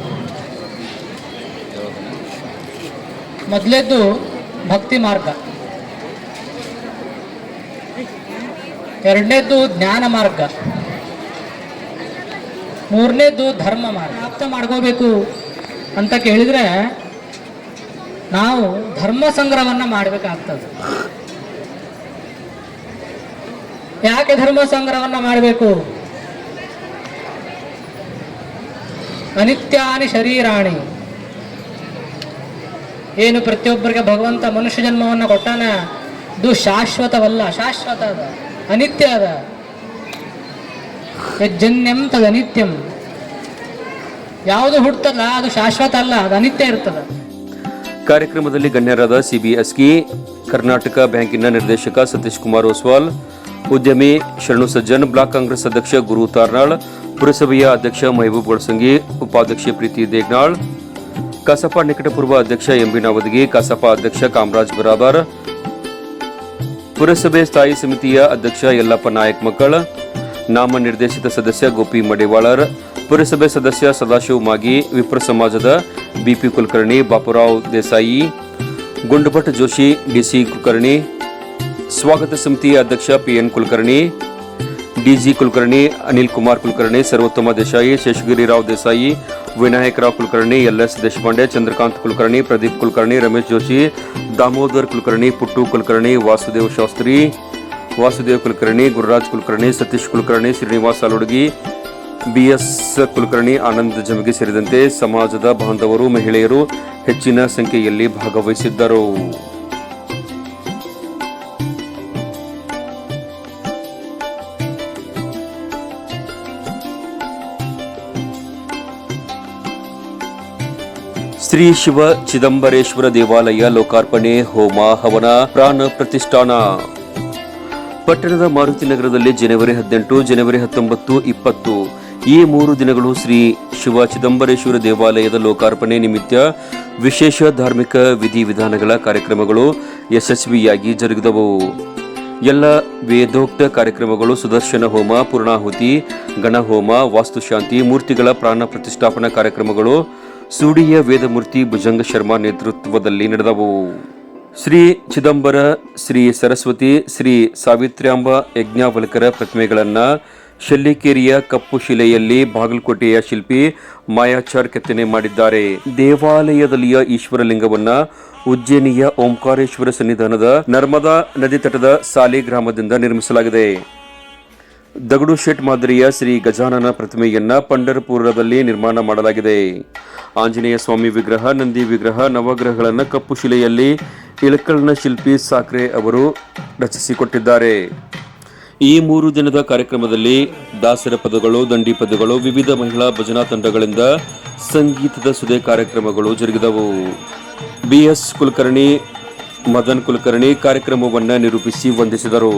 ಮೊದಲೇದ್ದು ಭಕ್ತಿ ಮಾರ್ಗ. ಎರಡನೇದ್ದು ಜ್ಞಾನ ಮಾರ್ಗ. ಮೂರನೇದ್ದು ಧರ್ಮ ಮಾರ್ಗ. ಪ್ರಾಪ್ತ ಮಾಡ್ಕೋಬೇಕು ಅಂತ ಕೇಳಿದ್ರೆ ನಾವು ಧರ್ಮ ಸಂಗ್ರಹವನ್ನ ಮಾಡಬೇಕಾಗ್ತದೆ. ಯಾಕೆ ಧರ್ಮ ಸಂಗ್ರಹವನ್ನ ಮಾಡಬೇಕು? ಅನಿತ್ಯಾನಿ ಶರೀರಾಣಿ. ಏನು ಪ್ರತಿಯೊಬ್ಬರಿಗೆ ಭಗವಂತ ಮನುಷ್ಯ ಜನ್ಮವನ್ನು ಕೊಟ್ಟಾನ? ಇದು ಶಾಶ್ವತವಲ್ಲ, ಶಾಶ್ವತ ಅದ, ಅನಿತ್ಯ ಅದ. ಯಜ್ಜನ್ಯಂ ತದ ಅನಿತ್ಯಂ. ಯಾವುದು ಹುಡ್ತಲ್ಲ ಅದು ಶಾಶ್ವತ ಅಲ್ಲ, ಅದು ಅನಿತ್ಯ ಇರ್ತದ. ಕಾರ್ಯಕ್ರಮದಲ್ಲಿ ಗಣ್ಯರಾದ ಸಿಬಿಎಸ್ಕಿ ಕರ್ನಾಟಕ ಬ್ಯಾಂಕಿನ ನಿರ್ದೇಶಕ ಸತೀಶ್ ಕುಮಾರ್ ಓಸ್ವಾಲ್, ಉದ್ಯಮಿ ಶರಣು ಸಜ್ಜನ್, ಬ್ಲಾಕ್ ಕಾಂಗ್ರೆಸ್ ಅಧ್ಯಕ್ಷ ಗುರು ತಾರ್ನಾಳ್, ಪುರಸಭೆಯ ಅಧ್ಯಕ್ಷ ಮಹಬೂಬ್ ಗೊಳಸಂಗಿ ಉಪಾಧ್ಯಕ್ಷೆ ಪ್ರೀತಿ ದೇಗ್ನಾಳ್ ಕಸಪ ನಿಕಟಪೂರ್ವ ಅಧ್ಯಕ್ಷ ಎಂಬಿನ ನಾವದಗಿ, ಕಸಪ ಅಧ್ಯಕ್ಷ ಕಾಮರಾಜ್ ಬರಾಬರ್, ಪುರಸಭೆ ಸ್ಥಾಯಿ ಸಮಿತಿಯ ಅಧ್ಯಕ್ಷ ಯಲ್ಲಪ್ಪ ನಾಯಕ್ ಮಕ್ಕಳ ನಾಮ ನಿರ್ದೇಶಿತ ಸದಸ್ಯ ಗೋಪಿ ಮಡಿವಾಳರ್, ಪುರಸಭೆ ಸದಸ್ಯ ಸದಾಶಿವ ಮಾಗಿ, ವಿಪ್ರ ಸಮಾಜದ ಬಿಪಿ ಕುಲಕರ್ಣಿ ಬಾಪುರಾವ್ ದೇಸಾಯಿ ಗುಂಡುಭಟ್ ಜೋಶಿ ಡಿಸಿ ಕುಲಕರ್ಣಿ, ಸ್ವಾಗತ ಸಮಿತಿಯ ಅಧ್ಯಕ್ಷ PN Kulkarni DG Kulkarni, Anil Kumar Kulkarni, Sarvottam Desai Sheshagirirao Desai Vinayakrao Kulkarni L S Deshpande, Chandrakant Kulkarni, Pradeep Kulkarni, Ramesh Joshi Damodar Kulkarni, Puttu Kulkarni, Vasudev Shastri, Vasudev Kulkarni, Gururaj Kulkarni, Satish Kulkarni, Srinivas B BS Kulkarni, Anand Jamagi ಸೇರಿದಂತೆ ಸಮಾಜದ ಬಾಂಧವರು, ಮಹಿಳೆಯರು ಹೆಚ್ಚಿನ ಸಂಖ್ಯೆಯಲ್ಲಿ ಭಾಗವಹಿಸಿದ್ದರು. ಶ್ರೀ ಶಿವ ಚಿದಂಬರೇಶ್ವರ ದೇವಾಲಯ ಲೋಕಾರ್ಪಣೆ ಹೋಮ ಹವನ ಪ್ರಾಣ ಪ್ರತಿಷ್ಠಾನ. ಪಟ್ಟಣದ ಮಾರುತಿ ನಗರದಲ್ಲಿ ಜನವರಿ ಹದಿನೆಂಟು, ಜನವರಿ ಹತ್ತೊಂಬತ್ತು, ಇಪ್ಪತ್ತು. ಈ ಮೂರು ದಿನಗಳು ಶ್ರೀ ಶಿವ ಚಿದಂಬರೇಶ್ವರ ದೇವಾಲಯದ ಲೋಕಾರ್ಪಣೆ ನಿಮಿತ್ತ ವಿಶೇಷ ಧಾರ್ಮಿಕ ವಿಧಿವಿಧಾನಗಳ ಕಾರ್ಯಕ್ರಮಗಳು ಯಶಸ್ವಿಯಾಗಿ ಜರುಗಿದವು. ಎಲ್ಲ ವೇದೋಕ್ತ ಕಾರ್ಯಕ್ರಮಗಳು, ಸುದರ್ಶನ ಹೋಮ, ಪೂರ್ಣಾಹುತಿ, ಗಣಹೋಮ, ವಾಸ್ತುಶಾಂತಿ, ಮೂರ್ತಿಗಳ ಪ್ರಾಣ ಪ್ರತಿಷ್ಠಾಪನಾ ಕಾರ್ಯಕ್ರಮಗಳು ಸೂಡಿಯ ವೇದಮೂರ್ತಿ ಭುಜಂಗ ಶರ್ಮಾ ನೇತೃತ್ವದಲ್ಲಿ ನಡೆದವು. ಶ್ರೀ ಚಿದಂಬರ, ಶ್ರೀ ಸರಸ್ವತಿ, ಶ್ರೀ ಸಾವಿತ್ರ್ಯಾಂಬ ಯಜ್ಞಾವಲ್ಕರ ಪ್ರತಿಮೆಗಳನ್ನು ಶೆಲ್ಲಿಕೇರಿಯ ಕಪ್ಪು ಶಿಲೆಯಲ್ಲಿ ಬಾಗಲಕೋಟೆಯ ಶಿಲ್ಪಿ ಮಾಯಾಚಾರ್ ಕೆತ್ತನೆ ಮಾಡಿದ್ದಾರೆ. ದೇವಾಲಯದಲ್ಲಿಯ ಈಶ್ವರಲಿಂಗವನ್ನು ಉಜ್ಜಯಿನಿಯ ಓಂಕಾರೇಶ್ವರ ಸನ್ನಿಧಾನದ ನರ್ಮದಾ ನದಿ ತಟದ ಸಾಲಿ ಗ್ರಾಮದಿಂದ ನಿರ್ಮಿಸಲಾಗಿದೆ. ದಗಡು ಶೆಟ್ ಮಾದರಿಯ ಶ್ರೀ ಗಜಾನನ ಪ್ರತಿಮೆಯನ್ನ ಪಂಡರಪುರದಲ್ಲಿ ನಿರ್ಮಾಣ ಮಾಡಲಾಗಿದೆ. ಆಂಜನೇಯ ಸ್ವಾಮಿ ವಿಗ್ರಹ, ನಂದಿ ವಿಗ್ರಹ, ನವಗ್ರಹಗಳನ್ನು ಕಪ್ಪು ಶಿಲೆಯಲ್ಲಿ ಇಳಕಲ್ನ ಶಿಲ್ಪಿ ಸಾಕ್ರೆ ಅವರು ರಚಿಸಿಕೊಟ್ಟಿದ್ದಾರೆ. ಈ ಮೂರು ದಿನದ ಕಾರ್ಯಕ್ರಮದಲ್ಲಿ ದಾಸರ ಪದಗಳು, ದಂಡಿ ಪದಗಳು, ವಿವಿಧ ಮಹಿಳಾ ಭಜನಾ ತಂಡಗಳಿಂದ ಸಂಗೀತದ ಸುದೇ ಕಾರ್ಯಕ್ರಮಗಳು ಜರುಗಿದವು. ಬಿಎಸ್ ಕುಲಕರ್ಣಿ ಮದನ್ ಕುಲಕರ್ಣಿ ಕಾರ್ಯಕ್ರಮವನ್ನು ನಿರೂಪಿಸಿ ವಂದಿಸಿದರು.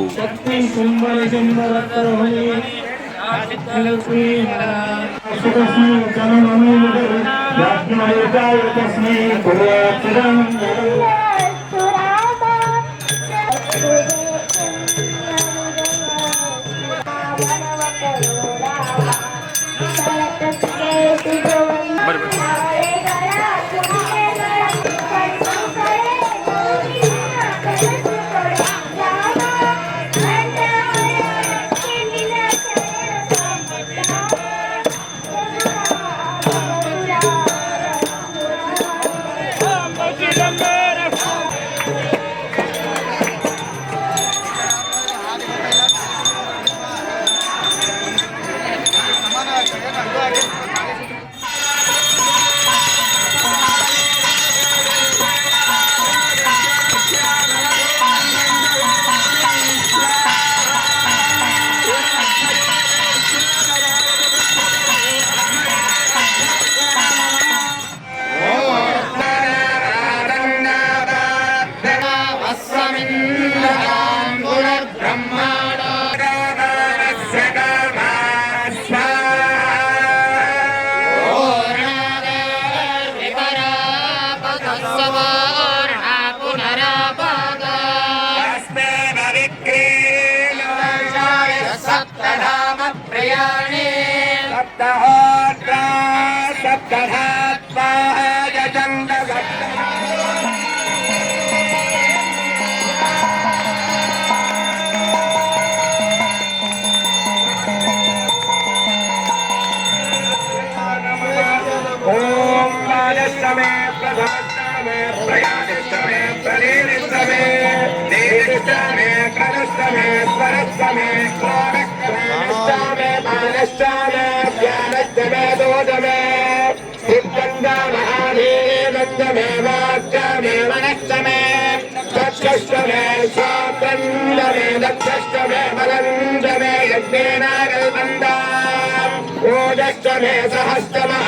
बलन्दमे दक्षष्टमे बलन्दमे यज्ञेनागल्बन्दाम् ओजष्टमे सहस्तमः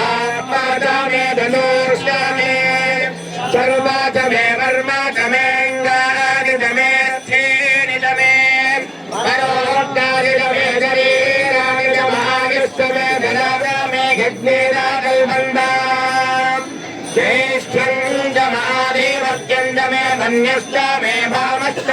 पादा मे धनुष्यामे सर्वा च मे परोक्तादिदमे शरीरादिदमादिष्टमे धनादा मे यज्ञेनागल्बन्दाम् ज्येष्ठ्यञ्जमादिवत्यञ्जमे धन्यश्च मे भामश्च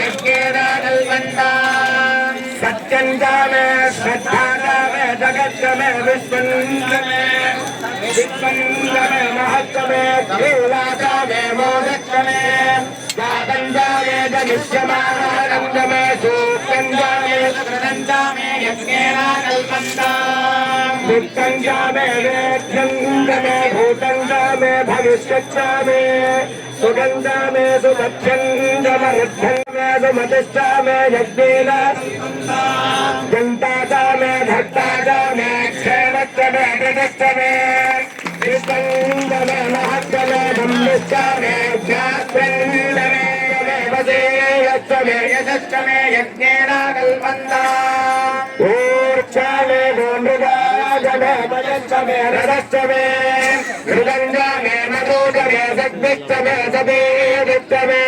यज्ञेना कल्पन्ता सत्यं च मे श्रद्धा च मे जगत् च मे विश्वं च मे विश्वं च मे महत्व मे क्रीडा च मे मोदक च मे जातं च मे जनिष्यमानं ప్రపంచాగమిష్యమానమే సూక్తంజామే ప్రదంజామే యజ్ఞేన కల్పంతా మే వేద్యంగమే భూతంజామే భవిష్యచ్చామే సుగంధమే సుమధ్యంగమర్థంగమే సుమతిష్టామే యజ్ఞేన मे रथश्च मे मृदङ्ग मे मधुज मे सद्भिश्च मे सदीदिश्च मे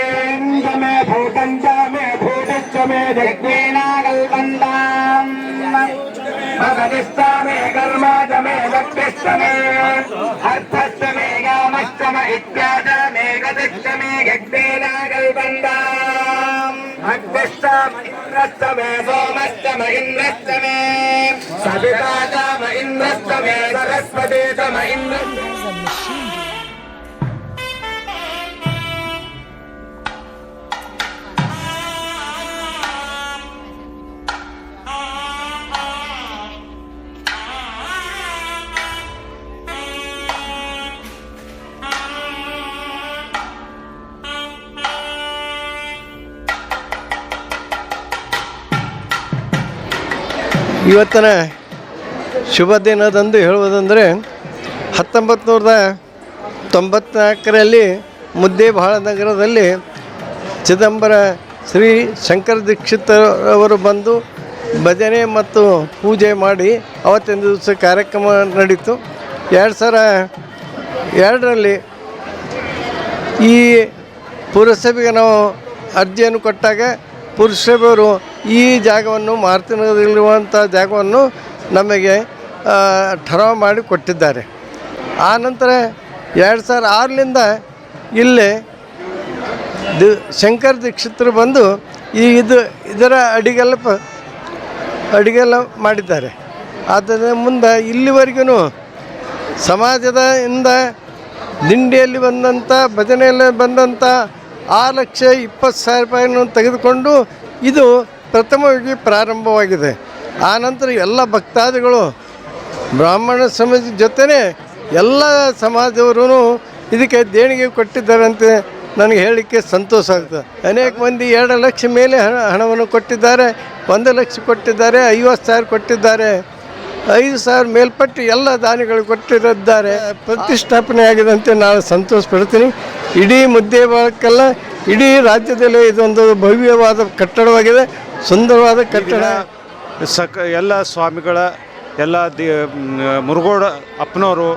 च मे भूतं च मे भूतश्च मे यज्ञेन कल्पन्ताम् भगतिश्च मे कर्म च मे भक्तिश्च मे अर्थश्च मे कामश्च म इत्याद मे गतिश्च मे यज्ञेन कल्पन्ताम् अग्निश्च म इन्द्रश्च मे सोमश्च म इन्द्रश्च मे सविता च म इन्द्रश्च मे सरस्वती च म ಇವತ್ತಿನ ಶುಭ ದಿನದಂದು ಹೇಳುವುದಂದರೆ ಹತ್ತೊಂಬತ್ತು ನೂರದ ತೊಂಬತ್ನಾಲ್ಕರಲ್ಲಿ ಮುದ್ದೇಬಾಳ ನಗರದಲ್ಲಿ ಚಿದಂಬರ ಶ್ರೀ ಶಂಕರ ದೀಕ್ಷಿತ್ ಅವರು ಬಂದು ಭಜನೆ ಮತ್ತು ಪೂಜೆ ಮಾಡಿ ಅವತ್ತಿನ ದಿವಸ ಕಾರ್ಯಕ್ರಮ ನಡೀತು. ಎರಡು ಸಾವಿರ ಎರಡರಲ್ಲಿ ಈ ಪುರಸಭೆಗೆ ನಾವು ಅರ್ಜಿಯನ್ನು ಕೊಟ್ಟಾಗ ಪುರಸಭೆಯವರು ಈ ಜಾಗವನ್ನು ಮಾರುತಿನಗರದಲ್ಲಿರುವಂಥ ಜಾಗವನ್ನು ನಮಗೆ ಠರಾವ್ ಮಾಡಿ ಕೊಟ್ಟಿದ್ದಾರೆ. ಆ ನಂತರ ಎರಡು ಸಾವಿರ ಆರರಿಂದ ಇಲ್ಲಿ ದಿ, ಶಂಕರ್ ದೀಕ್ಷಿತರು ಬಂದು ಈ ಇದು, ಇದರ ಅಡಿಗೆಲ್ಲ ಅಡಿಗೆಲ್ಲ ಮಾಡಿದ್ದಾರೆ. ಆದ್ದರಿಂದ ಮುಂದೆ ಇಲ್ಲಿವರೆಗೂ ಸಮಾಜದ ಇಂದ ದಿಂಡಿಯಲ್ಲಿ ಬಂದಂಥ ಭಜನೆಯಲ್ಲಿ ಬಂದಂಥ ಆರು ಲಕ್ಷ ಇಪ್ಪತ್ತು ಸಾವಿರ ರೂಪಾಯಿಯನ್ನು ತೆಗೆದುಕೊಂಡು ಇದು ಪ್ರಥಮವಾಗಿ ಪ್ರಾರಂಭವಾಗಿದೆ. ಆನಂತರ ಎಲ್ಲ ಭಕ್ತಾದಿಗಳು ಬ್ರಾಹ್ಮಣ ಸಮಾಜದ ಜೊತೆನೇ ಎಲ್ಲ ಸಮಾಜದವರು ಇದಕ್ಕೆ ದೇಣಿಗೆ ಕೊಟ್ಟಿದ್ದಾರಂತೆ ನನಗೆ ಹೇಳಲಿಕ್ಕೆ ಸಂತೋಷ ಆಗ್ತದೆ. ಅನೇಕ ಮಂದಿ ಎರಡು ಲಕ್ಷ ಮೇಲೆ ಹಣ ಹಣವನ್ನು ಕೊಟ್ಟಿದ್ದಾರೆ ಒಂದು ಲಕ್ಷ ಕೊಟ್ಟಿದ್ದಾರೆ ಐವತ್ತು ಸಾವಿರ ಕೊಟ್ಟಿದ್ದಾರೆ ಐದು ಸಾವಿರ ಮೇಲ್ಪಟ್ಟು ಎಲ್ಲ ದಾನಿಗಳು ಕೊಟ್ಟಿರುತ್ತಾರೆ ಪ್ರತಿಷ್ಠಾಪನೆ ಆಗಿದೆ ಅಂತ ನಾನು ಸಂತೋಷ ಪಡ್ತೀನಿ ಇಡೀ ಮುದ್ದೆ ಭಾಗಕ್ಕೆಲ್ಲ ಇಡೀ ರಾಜ್ಯದಲ್ಲೇ ಇದೊಂದು ಭವ್ಯವಾದ ಕಟ್ಟಡವಾಗಿದೆ ಸುಂದರವಾದ ಕಟ್ಟಡ. ಸಕ ಎಲ್ಲ ಸ್ವಾಮಿಗಳ ಎಲ್ಲ ದಿ ಮುರುಗೋಡ ಅಪ್ಪನವರು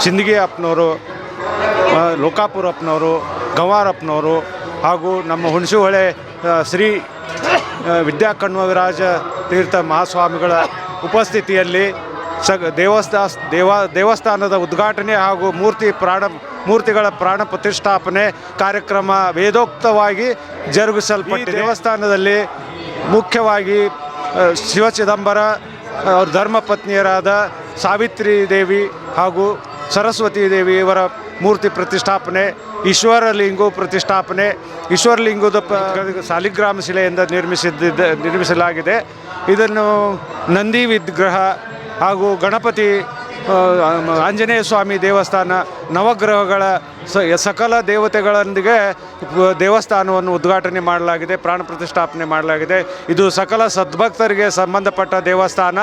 ಸಿಂದಗಿ ಅಪ್ಪನವರು ಲೋಕಾಪುರ ಅಪ್ಪನವರು ಗಂವಾರ್ ಅಪ್ಪನವರು ಹಾಗೂ ನಮ್ಮ ಹುಣಸಿಹೊಳೆ ಶ್ರೀ ಆ, ವಿದ್ಯಾ ಕಣ್ವವಿರಾಜ ತೀರ್ಥ ಮಹಾಸ್ವಾಮಿಗಳ ಉಪಸ್ಥಿತಿಯಲ್ಲಿ ಸ ದೇವಸ್ಥಾ ದೇವ ದೇವಸ್ಥಾನದ ಉದ್ಘಾಟನೆ ಹಾಗೂ ಮೂರ್ತಿ ಪ್ರಾಣ ಮೂರ್ತಿಗಳ ಪ್ರಾಣ ಪ್ರತಿಷ್ಠಾಪನೆ ಕಾರ್ಯಕ್ರಮ ವೇದೋಕ್ತವಾಗಿ ಜರುಗಿಸಲ್ಪಟ್ಟಿದೆ. ದೇವಸ್ಥಾನದಲ್ಲಿ ಮುಖ್ಯವಾಗಿ ಶಿವ ಚಿದಂಬರ ಅವ್ರ ಧರ್ಮಪತ್ನಿಯರಾದ ಸಾವಿತ್ರಿ ದೇವಿ ಹಾಗೂ ಸರಸ್ವತಿ ದೇವಿ ಇವರ ಮೂರ್ತಿ ಪ್ರತಿಷ್ಠಾಪನೆ ಈಶ್ವರಲಿಂಗು ಪ್ರತಿಷ್ಠಾಪನೆ ಈಶ್ವರಲಿಂಗದ ಪ ಸಾಲಿಗ್ರಾಮ ಶಿಲೆಯಿಂದ ನಿರ್ಮಿಸಿದ್ದ ನಿರ್ಮಿಸಲಾಗಿದೆ. ಇದನ್ನು ನಂದಿ ವಿಗ್ರಹ ಹಾಗೂ ಗಣಪತಿ ಆಂಜನೇಯ ಸ್ವಾಮಿ ದೇವಸ್ಥಾನ, ನವಗ್ರಹಗಳ ಸಕಲ ದೇವತೆಗಳೊಂದಿಗೆ ದೇವಸ್ಥಾನವನ್ನು ಉದ್ಘಾಟನೆ ಮಾಡಲಾಗಿದೆ, ಪ್ರಾಣ ಪ್ರತಿಷ್ಠಾಪನೆ ಮಾಡಲಾಗಿದೆ. ಇದು ಸಕಲ ಸದ್ಭಕ್ತರಿಗೆ ಸಂಬಂಧಪಟ್ಟ ದೇವಸ್ಥಾನ.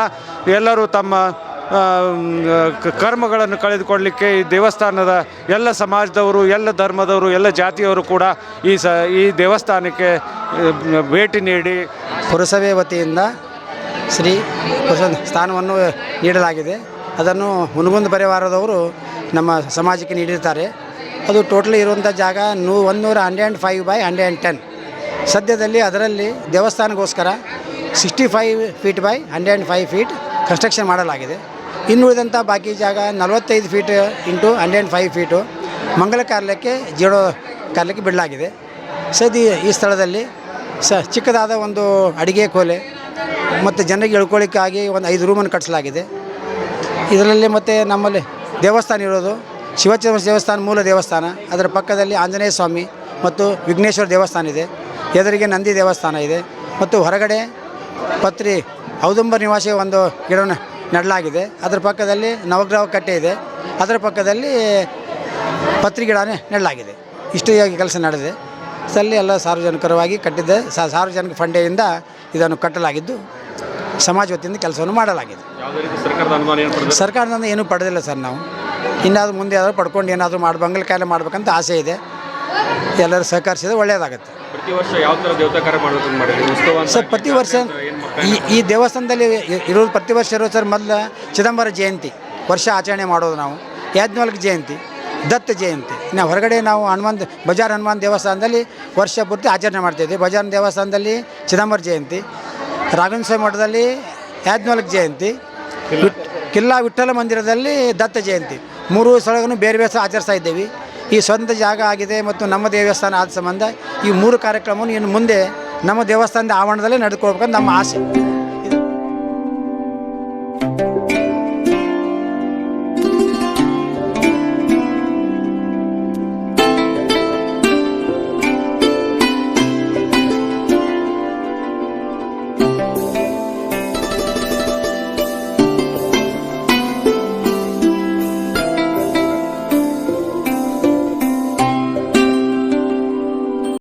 ಎಲ್ಲರೂ ತಮ್ಮ ಕರ್ಮಗಳನ್ನು ಕಳೆದುಕೊಳ್ಳಲಿಕ್ಕೆ ಈ ದೇವಸ್ಥಾನದ ಎಲ್ಲ ಸಮಾಜದವರು, ಎಲ್ಲ ಧರ್ಮದವರು, ಎಲ್ಲ ಜಾತಿಯವರು ಕೂಡ ಈ ಸ, ಈ ದೇವಸ್ಥಾನಕ್ಕೆ ಭೇಟಿ ನೀಡಿ. ಪುರಸಭೆ ವತಿಯಿಂದ ಶ್ರೀ ಸ್ಥಾನವನ್ನು ನೀಡಲಾಗಿದೆ. ಅದನ್ನು ಹುನಗುಂದ ಪರಿವಾರದವರು ನಮ್ಮ ಸಮಾಜಕ್ಕೆ ನೀಡಿರ್ತಾರೆ ಅದು ಟೋಟಲಿ ಇರುವಂಥ ಜಾಗ ನೂ ಒಂದೂರ hundred and five by hundred and ten ಸದ್ಯದಲ್ಲಿ ಅದರಲ್ಲಿ ದೇವಸ್ಥಾನಕ್ಕೋಸ್ಕರ sixty five feet by hundred and five feet construction ಮಾಡಲಾಗಿದೆ ಇನ್ನುಳಿದಂಥ ಬಾಕಿ ಜಾಗ ನಲವತ್ತೈದು feet into hundred five feet ಮಂಗಲ ಕಾರ್ಯಕ್ಕೆ ಜೀಡೋ ಕಾರ್ಯಕ್ಕೆ ಬಿಡಲಾಗಿದೆ. ಸದ್ಯ ಈ ಸ್ಥಳದಲ್ಲಿ ಸ ಚಿಕ್ಕದಾದ ಒಂದು ಅಡಿಗೆ ಕೋಲೆ ಮತ್ತು ಜನರಿಗೆ ಇಳ್ಕೊಳ್ಳಿಕ್ಕಾಗಿ ಒಂದು ಐದು ರೂಮನ್ನು ಕಟ್ಟಿಸಲಾಗಿದೆ ಇದರಲ್ಲಿ ಮತ್ತು ನಮ್ಮಲ್ಲಿ ದೇವಸ್ಥಾನ ಇರೋದು. ಶಿವಚಂದ್ರ ದೇವಸ್ಥಾನ ಮೂಲ ದೇವಸ್ಥಾನ, ಅದರ ಪಕ್ಕದಲ್ಲಿ ಆಂಜನೇಯ ಸ್ವಾಮಿ ಮತ್ತು ವಿಘ್ನೇಶ್ವರ ದೇವಸ್ಥಾನ ಇದೆ. ಎದುರಿಗೆ ನಂದಿ ದೇವಸ್ಥಾನ ಇದೆ. ಮತ್ತು ಹೊರಗಡೆ ಪತ್ರಿ ಔದುಂಬ ನಿವಾಸಿ ಒಂದು ಗಿಡವನ್ನು ನೆಡಲಾಗಿದೆ. ಅದರ ಪಕ್ಕದಲ್ಲಿ ನವಗ್ರಹ ಕಟ್ಟೆ ಇದೆ. ಅದರ ಪಕ್ಕದಲ್ಲಿ ಪತ್ರಿ ಗಿಡನೇ ನೆಡಲಾಗಿದೆ. ಇಷ್ಟು ಕೆಲಸ ನಡೆದಿದೆ. ಸಲ್ಲಿ ಎಲ್ಲ ಸಾರ್ವಜನಿಕರವಾಗಿ ಕಟ್ಟಿದ್ದೆ ಸಾರ್ವಜನಿಕ ಫಂಡೆಯಿಂದ ಇದನ್ನು ಕಟ್ಟಲಾಗಿದ್ದು ಸಮಾಜ ವತಿಯಿಂದ ಕೆಲಸವನ್ನು ಮಾಡಲಾಗಿದೆ. ಸರ್ಕಾರದಿಂದ ಏನೂ ಪಡೆದಿಲ್ಲ ಸರ್ ನಾವು. ಇನ್ನಾದರೂ ಮುಂದೆ ಆದರೂ ಪಡ್ಕೊಂಡು ಏನಾದರೂ ಮಾಡಿ ಬಂಗಲ ಕಾಯಿಲೆ ಮಾಡ್ಬೇಕಂತ ಆಸೆ ಇದೆ. ಎಲ್ಲರೂ ಸಹಕರಿಸಿದ್ರೆ ಒಳ್ಳೆಯದಾಗುತ್ತೆ ಸರ್ ಪ್ರತಿ ವರ್ಷ ಈ ಈ ದೇವಸ್ಥಾನದಲ್ಲಿ ಇರೋದು ಪ್ರತಿ ವರ್ಷ ಇರೋದು ಸರ್ ಮೊದಲು ಚಿದಂಬರ ಜಯಂತಿ ವರ್ಷ ಆಚರಣೆ ಮಾಡೋದು ನಾವು. ಯಾಜ್ಞವಲ್ಕ ಜಯಂತಿ ದತ್ತ ಜಯಂತಿ. ನಾವು ಹೊರಗಡೆ ನಾವು ಹನುಮಾನ್ ಬಜಾರ್ ಹನುಮಾನ್ ದೇವಸ್ಥಾನದಲ್ಲಿ ವರ್ಷ ಪೂರ್ತಿ ಆಚರಣೆ ಮಾಡ್ತಿದ್ವಿ ಬಜಾರ್ ದೇವಸ್ಥಾನದಲ್ಲಿ ಚಿದಂಬರ ಜಯಂತಿ ರಾಘವೇಂದ್ರ ಮಠದಲ್ಲಿ ಯಾಜ್ಞವಲ್ಕ ಜಯಂತಿ. ಕಿಲ್ಲಾ ವಿಠ್ಠಲ ಮಂದಿರದಲ್ಲಿ ದತ್ತ ಜಯಂತಿ. ಮೂರು ಸ್ಥಳಗಳನ್ನು ಬೇರೆ ಬೇರೆ ಆಚರಿಸ್ತಾ ಇದ್ದೇವೆ. ಈ ಸ್ವಂತ ಜಾಗ ಆಗಿದೆ ಮತ್ತು ನಮ್ಮ ದೇವಸ್ಥಾನ ಆದ ಸಂಬಂಧ ಈ ಮೂರು ಕಾರ್ಯಕ್ರಮವನ್ನು ಇನ್ನು ಮುಂದೆ ನಮ್ಮ ದೇವಸ್ಥಾನದ ಆವರಣದಲ್ಲೇ ನಡೆದುಕೊಳ್ಬೇಕಂತ ನಮ್ಮ ಆಸೆ.